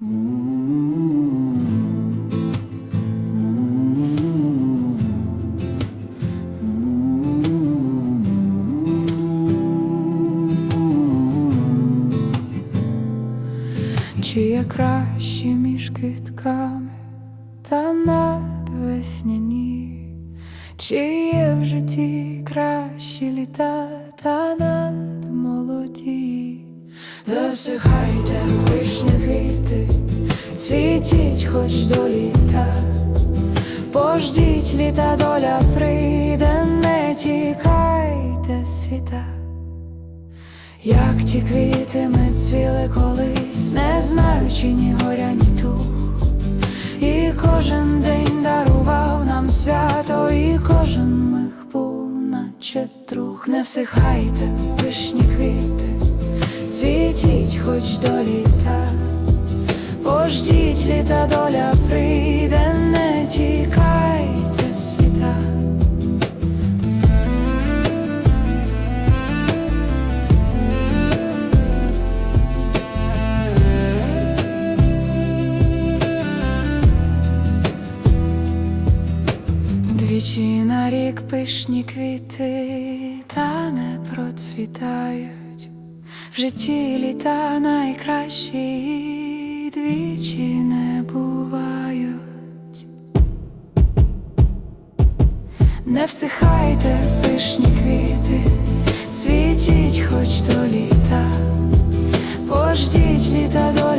Чи є краще між квітками та надвесняні, чи є в житті кращі літа та надмолоді, Досихайте пишні квіти, цвітіть хоч до літа, пождіть літа доля прийде, не тікайте світа. Як ті квіти ми цвіли колись, не знаючи ні горя, ні тух. І кожен день дарував нам свято, і кожен миг був, наче друг. Не всихайте, пишні квіти, цвітіть хоч до літа, пождіть літа доля прийде, не тікайте світа. Двічі на рік пишні квіти та не процвітають. В житті літа найкращі двічі не бувають. Не всихайте пишні квіти, цвітіть хоч до літа, пождіть літа доля